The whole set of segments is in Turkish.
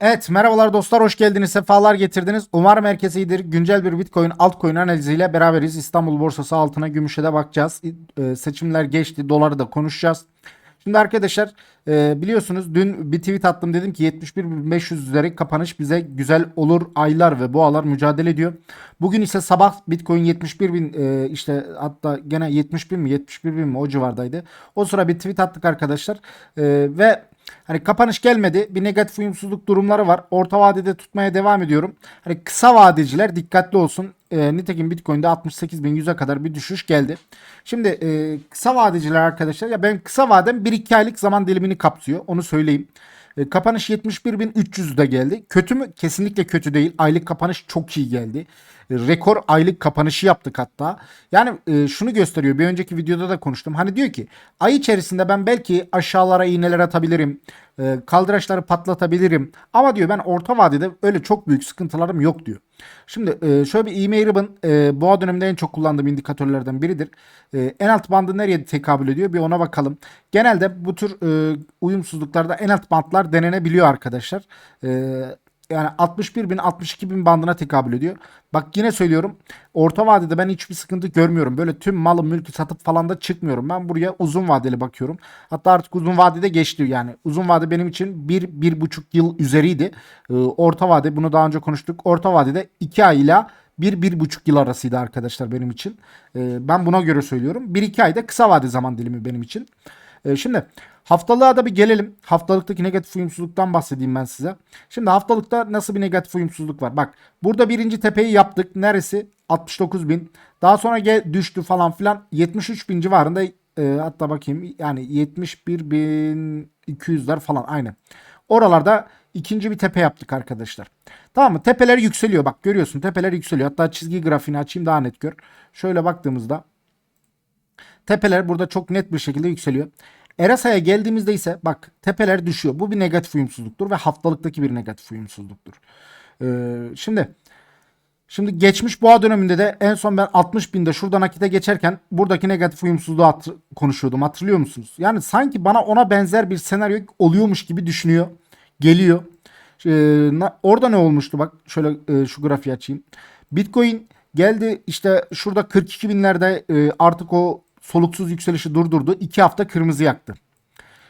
Evet merhabalar dostlar hoş geldiniz sefalar getirdiniz. Umarım herkes iyidir. Güncel bir Bitcoin altcoin analiziyle beraberiz. İstanbul borsası altına gümüşe de bakacağız. Ee, seçimler geçti doları da konuşacağız. Şimdi arkadaşlar e, biliyorsunuz dün bir tweet attım dedim ki 71.500 üzeri kapanış bize güzel olur aylar ve boğalar mücadele ediyor. Bugün ise sabah Bitcoin 71.000 e, işte hatta gene 71 mi 71 bin mi o civardaydı. O sıra bir tweet attık arkadaşlar E, ve Hani kapanış gelmedi. Bir negatif uyumsuzluk durumları var. Orta vadede tutmaya devam ediyorum. Hani kısa vadeciler dikkatli olsun. E, nitekim Bitcoin'de 68.100'e kadar bir düşüş geldi. Şimdi e, kısa vadeciler arkadaşlar ya ben kısa vadem 1-2 aylık zaman dilimini kapsıyor. Onu söyleyeyim. E, kapanış 71.300'de geldi. Kötü mü? Kesinlikle kötü değil. Aylık kapanış çok iyi geldi. E, rekor aylık kapanışı yaptık hatta. Yani e, şunu gösteriyor. Bir önceki videoda da konuştum. Hani diyor ki ay içerisinde ben belki aşağılara iğneler atabilirim. E, kaldıraçları patlatabilirim. Ama diyor ben orta vadede öyle çok büyük sıkıntılarım yok diyor. Şimdi e, şöyle bir EMA Ribbon e, boğa döneminde en çok kullandığım indikatörlerden biridir. E, en alt bandı nereye tekabül ediyor bir ona bakalım. Genelde bu tür e, uyumsuzluklarda en alt bandlar denenebiliyor arkadaşlar. Yani 61 bin 62 bin bandına tekabül ediyor. Bak yine söylüyorum orta vadede ben hiçbir sıkıntı görmüyorum. Böyle tüm malı mülkü satıp falan da çıkmıyorum. Ben buraya uzun vadeli bakıyorum. Hatta artık uzun vadede geçti yani. Uzun vade benim için 1 bir, 1,5 yıl üzeriydi. Ee, orta vade bunu daha önce konuştuk. Orta vadede 2 ay ile 1-1,5 yıl arasıydı arkadaşlar benim için. Ee, ben buna göre söylüyorum. 1-2 ayda kısa vade zaman dilimi benim için. Ee, şimdi haftalığa da bir gelelim. Haftalıktaki negatif uyumsuzluktan bahsedeyim ben size. Şimdi haftalıkta nasıl bir negatif uyumsuzluk var? Bak burada birinci tepeyi yaptık. Neresi? 69 bin. Daha sonra düştü falan filan. 73 bin civarında e, hatta bakayım yani 71 bin 200'ler falan aynı. Oralarda ikinci bir tepe yaptık arkadaşlar. Tamam mı? Tepeler yükseliyor. Bak görüyorsun tepeler yükseliyor. Hatta çizgi grafiğini açayım daha net gör. Şöyle baktığımızda tepeler burada çok net bir şekilde yükseliyor. Erasa'ya geldiğimizde ise bak tepeler düşüyor. Bu bir negatif uyumsuzluktur ve haftalıktaki bir negatif uyumsuzluktur. Ee, şimdi Şimdi geçmiş boğa döneminde de en son ben 60 binde şuradan nakite geçerken buradaki negatif uyumsuzluğu hatır- konuşuyordum. Hatırlıyor musunuz? Yani sanki bana ona benzer bir senaryo oluyormuş gibi düşünüyor. Geliyor. Ee, orada ne olmuştu? Bak şöyle e, şu grafiği açayım. Bitcoin geldi işte şurada 42 binlerde e, artık o soluksuz yükselişi durdurdu. 2 hafta kırmızı yaktı.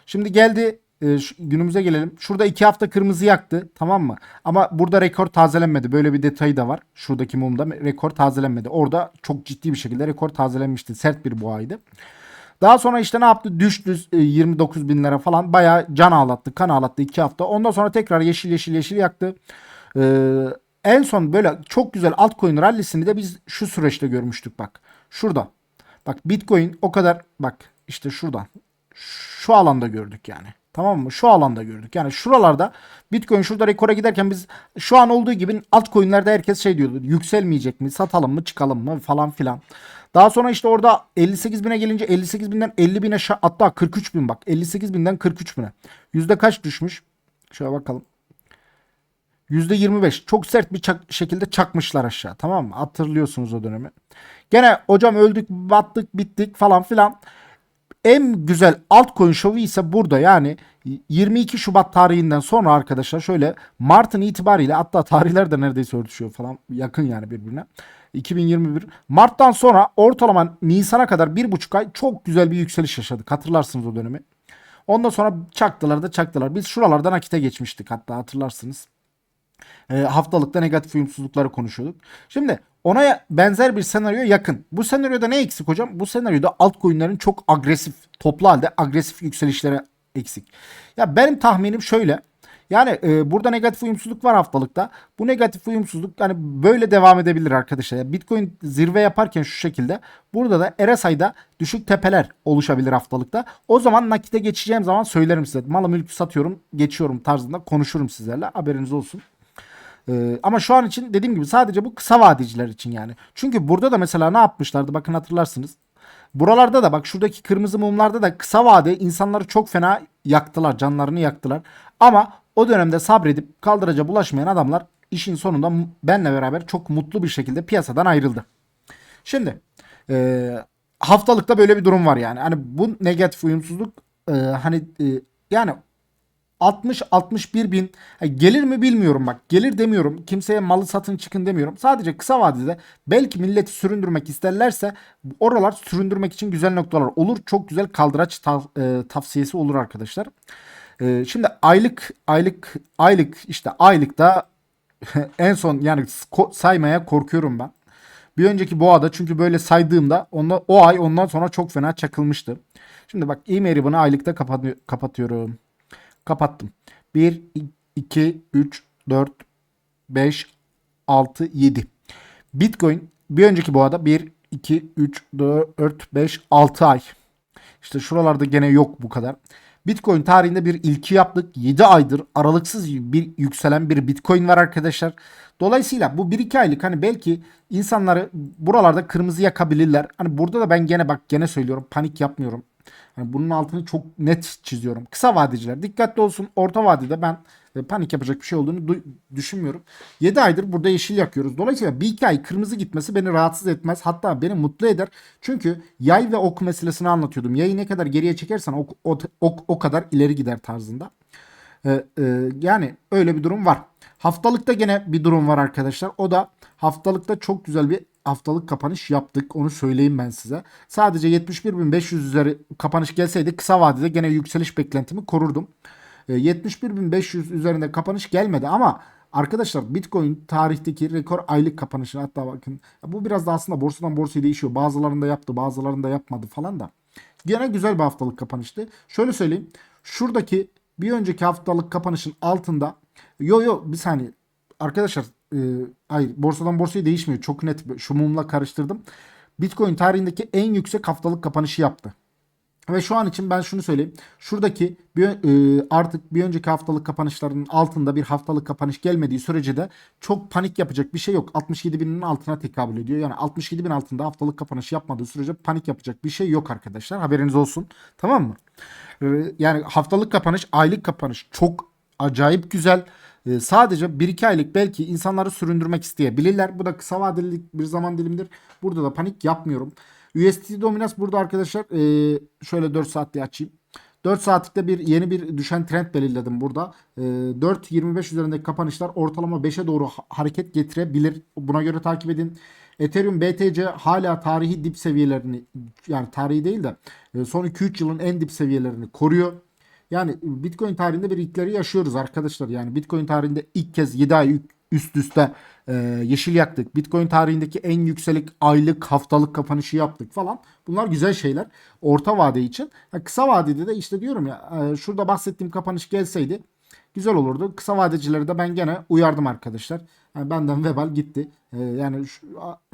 Şimdi geldi e, şu- günümüze gelelim. Şurada 2 hafta kırmızı yaktı tamam mı? Ama burada rekor tazelenmedi. Böyle bir detayı da var. Şuradaki mumda rekor tazelenmedi. Orada çok ciddi bir şekilde rekor tazelenmişti. Sert bir boğaydı. Daha sonra işte ne yaptı? Düştü e, 29 binlere falan. Bayağı can ağlattı, kan ağlattı 2 hafta. Ondan sonra tekrar yeşil yeşil yeşil yaktı. Ee, en son böyle çok güzel altcoin rallisini de biz şu süreçte görmüştük bak. Şurada. Bak Bitcoin o kadar bak işte şuradan. Şu alanda gördük yani. Tamam mı? Şu alanda gördük. Yani şuralarda Bitcoin şurada rekora giderken biz şu an olduğu gibi altcoin'lerde herkes şey diyordu. Yükselmeyecek mi? Satalım mı? Çıkalım mı? Falan filan. Daha sonra işte orada 58 bine gelince 58 binden 50 bine hatta 43 bin bak. 58 binden 43 bine. Yüzde kaç düşmüş? Şöyle bakalım. %25 çok sert bir çak- şekilde çakmışlar aşağı tamam mı? Hatırlıyorsunuz o dönemi. Gene hocam öldük battık bittik falan filan. En güzel altcoin şovu ise burada yani 22 Şubat tarihinden sonra arkadaşlar şöyle Mart'ın itibariyle hatta tarihler de neredeyse örtüşüyor falan yakın yani birbirine. 2021 Mart'tan sonra ortalama Nisan'a kadar bir buçuk ay çok güzel bir yükseliş yaşadık. Hatırlarsınız o dönemi. Ondan sonra çaktılar da çaktılar. Biz şuralardan nakite geçmiştik hatta hatırlarsınız. E, haftalıkta negatif uyumsuzlukları konuşuyorduk. Şimdi ona benzer bir senaryo yakın. Bu senaryoda ne eksik hocam? Bu senaryoda altcoin'lerin çok agresif, toplu halde agresif yükselişlere eksik. Ya benim tahminim şöyle. Yani e, burada negatif uyumsuzluk var haftalıkta. Bu negatif uyumsuzluk yani böyle devam edebilir arkadaşlar. Bitcoin zirve yaparken şu şekilde burada da RSI'da düşük tepeler oluşabilir haftalıkta. O zaman nakite geçeceğim zaman söylerim size. Malı mülkü satıyorum, geçiyorum tarzında konuşurum sizlerle. Haberiniz olsun. Ee, ama şu an için dediğim gibi sadece bu kısa vadeciler için yani. Çünkü burada da mesela ne yapmışlardı bakın hatırlarsınız. Buralarda da bak şuradaki kırmızı mumlarda da kısa vade insanları çok fena yaktılar, canlarını yaktılar. Ama o dönemde sabredip kaldıraca bulaşmayan adamlar işin sonunda benle beraber çok mutlu bir şekilde piyasadan ayrıldı. Şimdi e, haftalıkta böyle bir durum var yani. Hani bu negatif uyumsuzluk e, hani e, yani 60-61 bin gelir mi bilmiyorum bak gelir demiyorum kimseye malı satın çıkın demiyorum sadece kısa vadede belki milleti süründürmek isterlerse oralar süründürmek için güzel noktalar olur çok güzel kaldıraç tav- e, tavsiyesi olur arkadaşlar. E, şimdi aylık aylık aylık işte aylıkta en son yani saymaya korkuyorum ben. Bir önceki boğada çünkü böyle saydığımda onda, o ay ondan sonra çok fena çakılmıştı. Şimdi bak e-mail'i bana aylıkta kapat- kapatıyorum. Kapattım. 1, 2, 3, 4, 5, 6, 7. Bitcoin bir önceki boğada 1, 2, 3, 4, 5, 6 ay. İşte şuralarda gene yok bu kadar. Bitcoin tarihinde bir ilki yaptık. 7 aydır aralıksız bir yükselen bir Bitcoin var arkadaşlar. Dolayısıyla bu 1-2 aylık hani belki insanları buralarda kırmızı yakabilirler. Hani burada da ben gene bak gene söylüyorum panik yapmıyorum. Hani bunun altını çok net çiziyorum. Kısa vadeciler dikkatli olsun. Orta vadede ben e, panik yapacak bir şey olduğunu du- düşünmüyorum. 7 aydır burada yeşil yakıyoruz. Dolayısıyla bir iki ay kırmızı gitmesi beni rahatsız etmez. Hatta beni mutlu eder. Çünkü yay ve ok meselesini anlatıyordum. Yayı ne kadar geriye çekersen ok, ok, ok o kadar ileri gider tarzında. Ee, e, yani öyle bir durum var. Haftalıkta gene bir durum var arkadaşlar. O da haftalıkta çok güzel bir haftalık kapanış yaptık. Onu söyleyeyim ben size. Sadece 71.500 üzeri kapanış gelseydi kısa vadede gene yükseliş beklentimi korurdum. Ee, 71.500 üzerinde kapanış gelmedi ama arkadaşlar Bitcoin tarihteki rekor aylık kapanışı hatta bakın bu biraz da aslında borsadan borsaya değişiyor. Bazılarında yaptı bazılarında yapmadı falan da. Gene güzel bir haftalık kapanıştı. Şöyle söyleyeyim. Şuradaki bir önceki haftalık kapanışın altında yo yo bir saniye arkadaşlar e, hayır borsadan borsaya değişmiyor. Çok net şu mumla karıştırdım. Bitcoin tarihindeki en yüksek haftalık kapanışı yaptı. Ve şu an için ben şunu söyleyeyim. Şuradaki bir, e, artık bir önceki haftalık kapanışlarının altında bir haftalık kapanış gelmediği sürece de çok panik yapacak bir şey yok. 67 binin altına tekabül ediyor. Yani 67 bin altında haftalık kapanış yapmadığı sürece panik yapacak bir şey yok arkadaşlar. Haberiniz olsun. Tamam mı? E, yani haftalık kapanış, aylık kapanış çok acayip güzel. E, sadece 1-2 aylık belki insanları süründürmek isteyebilirler. Bu da kısa vadeli bir zaman dilimdir. Burada da panik yapmıyorum. USDT dominans burada arkadaşlar e, şöyle 4 saatliği açayım. 4 saatlikte bir yeni bir düşen trend belirledim burada. E, 4.25 üzerindeki kapanışlar ortalama 5'e doğru ha- hareket getirebilir. Buna göre takip edin. Ethereum BTC hala tarihi dip seviyelerini yani tarihi değil de e, son 2-3 yılın en dip seviyelerini koruyor. Yani Bitcoin tarihinde bir ilkleri yaşıyoruz arkadaşlar. Yani Bitcoin tarihinde ilk kez 7 ay üst üste e, yeşil yaktık. Bitcoin tarihindeki en yükselik aylık haftalık kapanışı yaptık falan. Bunlar güzel şeyler. Orta vade için. Ha, kısa vadede de işte diyorum ya e, şurada bahsettiğim kapanış gelseydi güzel olurdu. Kısa vadecileri de ben gene uyardım arkadaşlar. Yani benden vebal gitti. E, yani şu,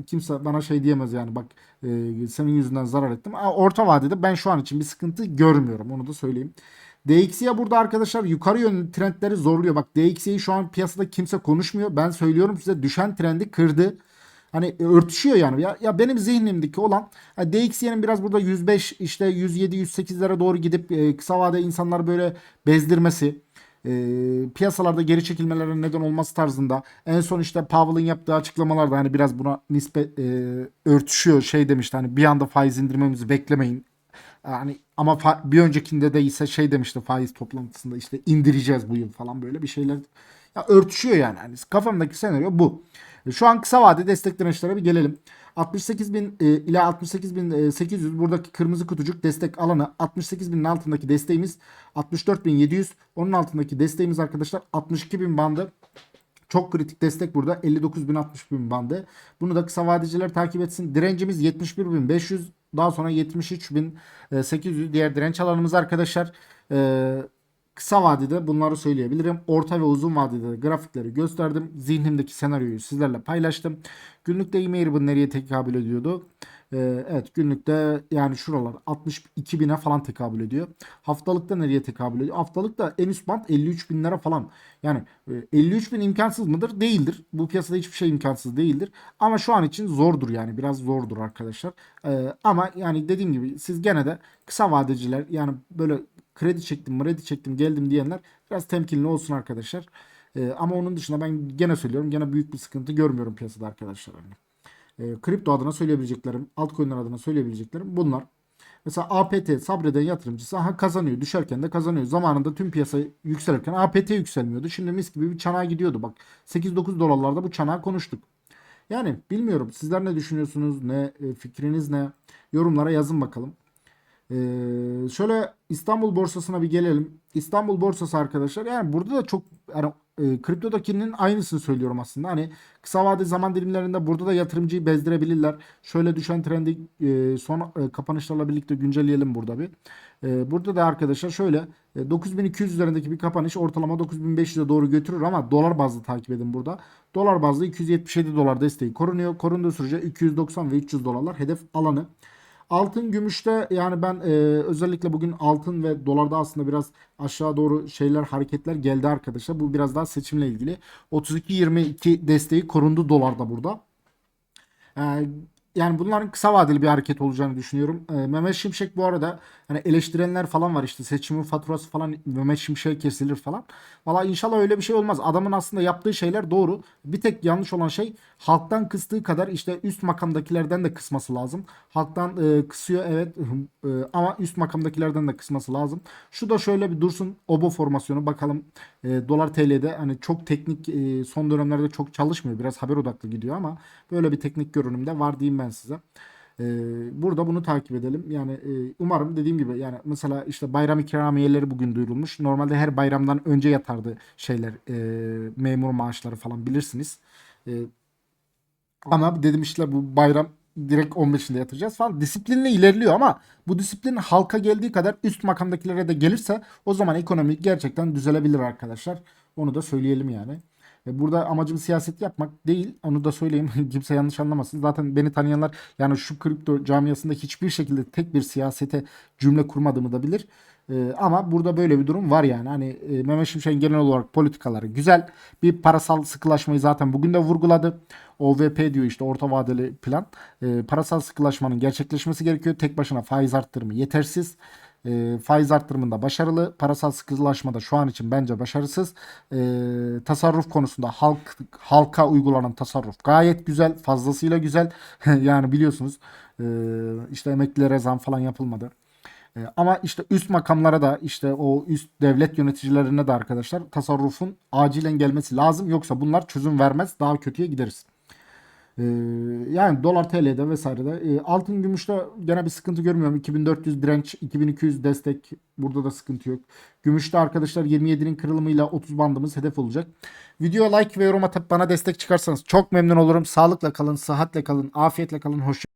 kimse bana şey diyemez yani bak e, senin yüzünden zarar ettim. Orta vadede ben şu an için bir sıkıntı görmüyorum. Onu da söyleyeyim. DXY burada arkadaşlar yukarı yönlü trendleri zorluyor. Bak DXY'yi şu an piyasada kimse konuşmuyor. Ben söylüyorum size düşen trendi kırdı. Hani örtüşüyor yani. Ya, ya benim zihnimdeki olan hani DXY'nin biraz burada 105 işte 107 108'lere doğru gidip e, kısa vade insanları böyle bezdirmesi e, piyasalarda geri çekilmelere neden olması tarzında en son işte Powell'ın yaptığı açıklamalarda hani biraz buna nispet e, örtüşüyor şey demişti hani bir anda faiz indirmemizi beklemeyin yani ama bir öncekinde de ise şey demişti faiz toplantısında işte indireceğiz bu yıl falan böyle bir şeyler ya örtüşüyor yani. yani kafamdaki senaryo bu. Şu an kısa vade destek dirençlere bir gelelim. 68.000 e, ile 68.800 buradaki kırmızı kutucuk destek alanı 68.000'in altındaki desteğimiz 64.700 onun altındaki desteğimiz arkadaşlar 62.000 bandı. Çok kritik destek burada 59 bin 60 bin bandı. Bunu da kısa vadeciler takip etsin. Direncimiz 71 bin 500 daha sonra 73 bin 800 diğer direnç alanımız arkadaşlar. Ee, kısa vadede bunları söyleyebilirim. Orta ve uzun vadede de grafikleri gösterdim. Zihnimdeki senaryoyu sizlerle paylaştım. Günlükte e-mail bu nereye tekabül ediyordu? Ee, evet günlükte yani şuralar 62 bine falan tekabül ediyor. Haftalıkta nereye tekabül ediyor? Haftalıkta en üst band 53 bin lira falan. Yani e, 53 bin imkansız mıdır? Değildir. Bu piyasada hiçbir şey imkansız değildir. Ama şu an için zordur yani biraz zordur arkadaşlar. Ee, ama yani dediğim gibi siz gene de kısa vadeciler yani böyle kredi çektim, kredi çektim, geldim diyenler biraz temkinli olsun arkadaşlar. Ee, ama onun dışında ben gene söylüyorum gene büyük bir sıkıntı görmüyorum piyasada arkadaşlar. E, kripto adına söyleyebileceklerim, altcoin'ler adına söyleyebileceklerim bunlar. Mesela APT sabreden yatırımcısı aha kazanıyor. Düşerken de kazanıyor. Zamanında tüm piyasa yükselirken APT yükselmiyordu. Şimdi mis gibi bir çanağa gidiyordu. Bak 8-9 dolarlarda bu çanağı konuştuk. Yani bilmiyorum sizler ne düşünüyorsunuz? Ne e, fikriniz ne? Yorumlara yazın bakalım. Ee, şöyle İstanbul borsasına bir gelelim. İstanbul borsası arkadaşlar yani burada da çok yani e, kriptodakinin aynısını söylüyorum aslında. Hani kısa vade zaman dilimlerinde burada da yatırımcıyı bezdirebilirler. Şöyle düşen trendi e, son e, kapanışlarla birlikte güncelleyelim burada bir. E, burada da arkadaşlar şöyle e, 9200 üzerindeki bir kapanış ortalama 9500'e doğru götürür ama dolar bazlı takip edin burada. Dolar bazlı 277 dolar desteği korunuyor. Korunduğu sürece 290 ve 300 dolarlar hedef alanı. Altın gümüşte yani ben e, özellikle bugün altın ve dolarda aslında biraz aşağı doğru şeyler hareketler geldi arkadaşlar. Bu biraz daha seçimle ilgili. 32-22 desteği korundu dolarda burada. Ee, yani bunların kısa vadeli bir hareket olacağını düşünüyorum. Ee, Mehmet Şimşek bu arada hani eleştirenler falan var işte seçimin faturası falan Mehmet Şimşek kesilir falan. Valla inşallah öyle bir şey olmaz. Adamın aslında yaptığı şeyler doğru. Bir tek yanlış olan şey halktan kıstığı kadar işte üst makamdakilerden de kısması lazım. Halktan e, kısıyor evet e, ama üst makamdakilerden de kısması lazım. Şu da şöyle bir dursun obo formasyonu bakalım e, dolar TL'de hani çok teknik e, son dönemlerde çok çalışmıyor. Biraz haber odaklı gidiyor ama böyle bir teknik görünümde var diyeyim ben size. E, burada bunu takip edelim. Yani e, umarım dediğim gibi yani mesela işte bayram ikramiyeleri bugün duyurulmuş. Normalde her bayramdan önce yatardı şeyler e, memur maaşları falan bilirsiniz. Ama dedim işte bu bayram direkt 15'inde yatıracağız falan. Disiplinle ilerliyor ama bu disiplin halka geldiği kadar üst makamdakilere de gelirse o zaman ekonomi gerçekten düzelebilir arkadaşlar. Onu da söyleyelim yani. E, Burada amacım siyaset yapmak değil. Onu da söyleyeyim. Kimse yanlış anlamasın. Zaten beni tanıyanlar yani şu kripto camiasında hiçbir şekilde tek bir siyasete cümle kurmadığımı da bilir. E, ama burada böyle bir durum var yani. Hani e, Mehmet Şimşek'in genel olarak politikaları güzel. Bir parasal sıkılaşmayı zaten bugün de vurguladı. OVP diyor işte orta vadeli plan. E, parasal sıkılaşmanın gerçekleşmesi gerekiyor. Tek başına faiz arttırımı yetersiz. E, faiz arttırımında başarılı. Parasal sıkılaşmada şu an için bence başarısız. E, tasarruf konusunda halk halka uygulanan tasarruf gayet güzel. Fazlasıyla güzel. yani biliyorsunuz e, işte emeklilere zam falan yapılmadı. E, ama işte üst makamlara da işte o üst devlet yöneticilerine de arkadaşlar tasarrufun acilen gelmesi lazım. Yoksa bunlar çözüm vermez. Daha kötüye gideriz. Ee, yani dolar TL'de vesairede. Ee, altın gümüşte gene bir sıkıntı görmüyorum. 2400 direnç, 2200 destek. Burada da sıkıntı yok. Gümüşte arkadaşlar 27'nin kırılımıyla 30 bandımız hedef olacak. Videoya like ve yorum atıp bana destek çıkarsanız çok memnun olurum. Sağlıkla kalın, sıhhatle kalın, afiyetle kalın. Hoşça